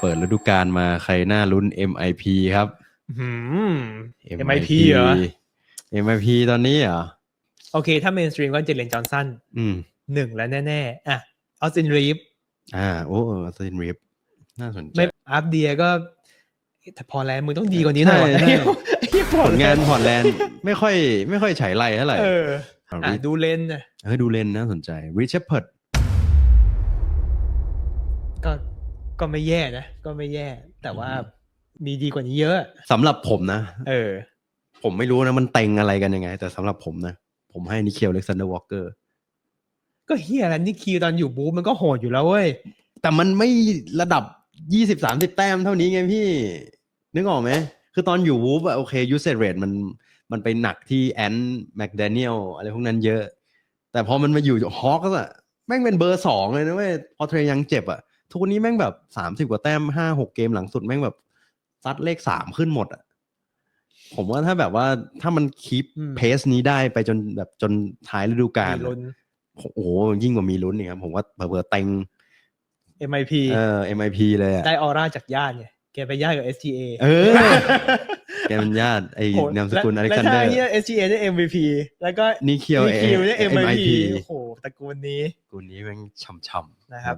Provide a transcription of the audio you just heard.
เปิดฤดูกาลมาใครน่าลุ้น MIP ครับหืม MIP เหรอ MIP ตอนนี้เหรอ โอเค ถ้าเมนสตรีมก็เจเลนจอห์นสันอืมหนึ่งแล้วแน่ๆ อะออสตินรีฟอ่า โอ้ซินริฟน่าสนใจ ไม่อัพเดียก็แต่พอแล้วมึงต้องดีกว่านี้หน่อยใช่ใช่ไอ้เหี้ยพผอลแล้วงานพอร์ตแลนด์ไม่ค่อย ไม่ค่อยฉายไรเท่าไหร่เออเอาอะริดูเลนน่ะเฮ้ยดูเลนน่าสนใจริชเช p เพิร์ดก็ ก็ไม่แย่นะ ก็ไม่แย่ แต่ว่ามีดีกว่านี้เยอะสำหรับผมนะ เออ ผมไม่รู้นะมันเต็งอะไรกันยังไง แต่สำหรับผมนะ ผมให้นิเคลเล็กซานเดอร์วอลเกอร์ ก็เฮียแล้วนี่คิวตอนอยู่บูฟมันก็โหดอยู่แล้วเว้ย แต่มันไม่ระดับยี่สิบสามสิบแต้มเท่านี้ไงพี่ นึกออกไหม คือตอนอยู่วูฟอะโอเคยูเซเรตมันมันไปหนักที่แอนแมคแดเนียลอะไรพวกนั้นเยอะ แต่พอมันมาอยู่ฮอ k อะแม่งเป็นเบอร์สองเลยนะเว้ยพอเทรยังเจ็บอะ ทุกวันนี้แม่งแบบสามสิบกว่าแต้มห้าหกเกมหลังสุดแม่งแบบซัดเลขสามขึ้นหมดอะผมว่าถ้าแบบว่าถ้ามันคีปอืมเพสนี้ได้ไปจนแบบจนท้ายฤดูกาลมีลุ้นโอ้โหยิ่งกว่ามีลุ้นอีกครับผมว่าเบอร์เต็ง MIP เออ MIP เลยอะได้ออร่าจากญาติไงแกไปญาติกับ SGA เออ แกเป็นญาติไอ้โหนามสกุลอและเล็กซานเดอและร์ถ้าเฮีย SGA ได้ MVP แล้วก็นิเคียวนิคิวได้ MIP MIP โอ้โหตระกูลนี้กูนี้แม่งช่ำๆนะครับ